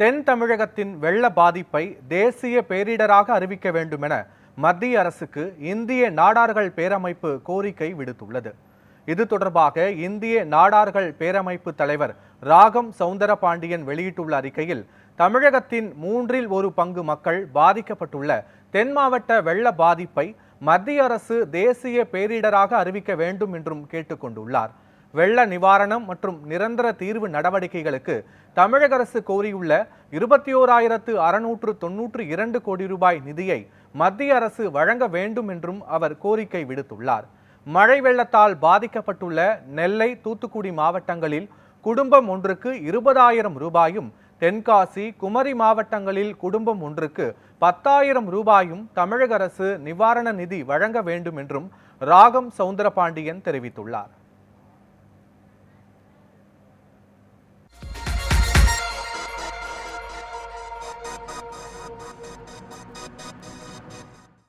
தென் தமிழகத்தின் வெள்ள பாதிப்பை தேசிய பேரிடராக அறிவிக்க வேண்டும் என மத்திய அரசுக்கு இந்திய நாடார்கள் பேரமைப்பு கோரிக்கை விடுத்துள்ளது. இது தொடர்பாக இந்திய நாடார்கள் பேரமைப்பு தலைவர் ராகம் சவுந்தரபாண்டியன் வெளியிட்டுள்ள அறிக்கையில் தமிழகத்தின் மூன்றில் ஒரு பங்கு மக்கள் பாதிக்கப்பட்டுள்ள தென் மாவட்ட வெள்ள பாதிப்பை மத்திய அரசு தேசிய பேரிடராக அறிவிக்க வேண்டும் என்றும் கேட்டுக்கொண்டுள்ளார். வெள்ள நிவாரணம் மற்றும் நிரந்தர தீர்வு நடவடிக்கைகளுக்கு தமிழக அரசு கோரியுள்ள இருபத்தி ஓராயிரத்து அறுநூற்று தொன்னூற்று இரண்டு கோடி ரூபாய் நிதியை மத்திய அரசு வழங்க வேண்டும் என்றும் அவர் கோரிக்கை விடுத்துள்ளார். மழை வெள்ளத்தால் பாதிக்கப்பட்டுள்ள நெல்லை தூத்துக்குடி மாவட்டங்களில் குடும்பம் ஒன்றுக்கு இருபதாயிரம் ரூபாயும் தென்காசி குமரி மாவட்டங்களில் குடும்பம் ஒன்றுக்கு பத்தாயிரம் ரூபாயும் தமிழக அரசு நிவாரண நிதி வழங்க வேண்டும் என்றும் ராகம் சவுந்தரபாண்டியன் தெரிவித்துள்ளார். you